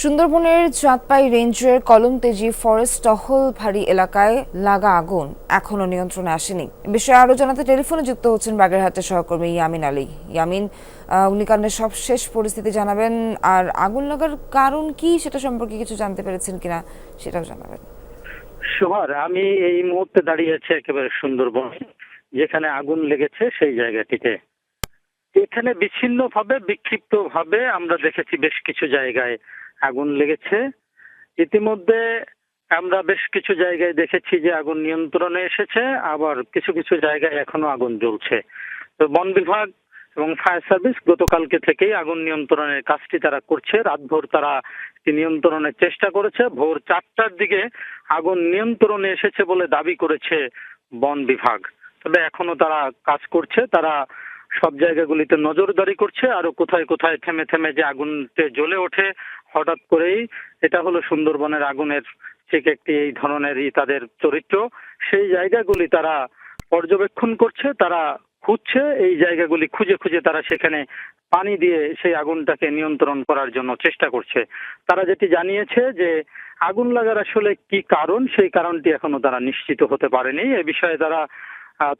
সুন্দরবনের চাঁদপাই রেঞ্জের কলমতেজি ফরেস্ট টহলভারি এলাকায় লাগা আগুন এখনও নিয়ন্ত্রণে আসেনি। বিষয়ে আরও জানাতে টেলিফোনে যুক্ত হচ্ছেন বাগেরহাটের সহকর্মী ইয়ামিন আলী। ইয়ামিন অগ্নিকাণ্ডের সব শেষ পরিস্থিতি জানাবেন। আর আগুন লাগার কারণ কি সেটা সম্পর্কে কিছু জানতে পেরেছেন কিনা সেটাও জানাবেন। সোহার আমি এই মুহূর্তে দাঁড়িয়ে আছি একেবারে সুন্দরবন, যেখানে আগুন লেগেছে সেই জায়গাটিতে। এখানে বিচ্ছিন্ন ভাবে বিক্ষিপ্ত ভাবে আমরা দেখেছি বেশ কিছু জায়গায় আগুন লেগেছে। ইতিমধ্যে আমরা বেশ কিছু জায়গায় দেখেছি যে আগুন নিয়ন্ত্রণে এসেছে, আবার কিছু কিছু জায়গায় এখনও আগুন জ্বলছে। তো বন বিভাগ এবং ফায়ার সার্ভিস গতকালকে থেকেই আগুন নিয়ন্ত্রণের কাজটি তারা করছে। রাতভর তারা নিয়ন্ত্রণের চেষ্টা করেছে। ভোর চারটার দিকে আগুন নিয়ন্ত্রণে এসেছে বলে দাবি করেছে বন বিভাগ। তবে এখনও তারা কাজ করছে। তারা সব জায়গাগুলিতে নজরদারি করছে আরও কোথায় কোথায় থেমে থেমে যে আগুনতে জ্বলে ওঠে, হঠাৎ করেই এটা হলো সুন্দরবনের আগুনের ঠিক একটি এই ধরনেরই তাদের চরিত্র। সেই জায়গাগুলি তারা পর্যবেক্ষণ করছে, তারা খুঁজছে, এই জায়গাগুলি খুঁজে খুঁজে তারা সেখানে পানি দিয়ে সেই আগুনটাকে নিয়ন্ত্রণ করার জন্য চেষ্টা করছে। তারা যেটি জানিয়েছে যে আগুন লাগার আসলে কি কারণ, সেই কারণটি এখনও তারা নিশ্চিত হতে পারেনি। এ বিষয়ে তারা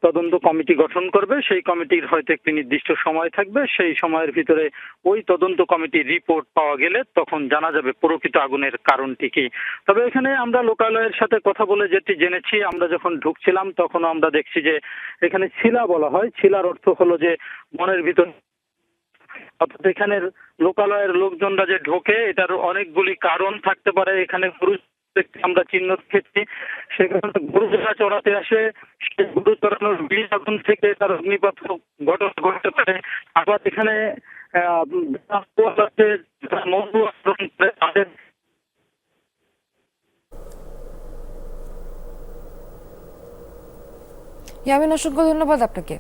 তদন্ত কমিটি গঠন করবে। সেই কমিটির হয়তো একটি নির্দিষ্ট সময় থাকবে। সেই সময়ের ভিতরে ওই তদন্ত কমিটির রিপোর্ট পাওয়া গেলে তখন জানা যাবে প্রকৃত আগুনের কারণটি কি। তবে এখানে আমরা লোকালয়ের সাথে কথা বলে যেটি জেনেছি, আমরা যখন ঢুকছিলাম তখন আমরা দেখছি যে এখানে শিলা বলা হয়। শিলার অর্থ হলো যে মনের ভিতর অর্থাৎ এখানের লোকালয়ের লোকজনরা যে ঢোকে, এটার অনেকগুলি কারণ থাকতে পারে। এখানে গরু দেখতে আমরা চিহ্ন দেখেছি সেখানে গরু যারা চড়াতে আসে সেই গরু চড়ানোর বীজ আগুন থেকে তার অগ্নিপাত ঘটনা ঘটতে পারে। আবার এখানে তাদের ইয়ামিন অসংখ্য ধন্যবাদ আপনাকে।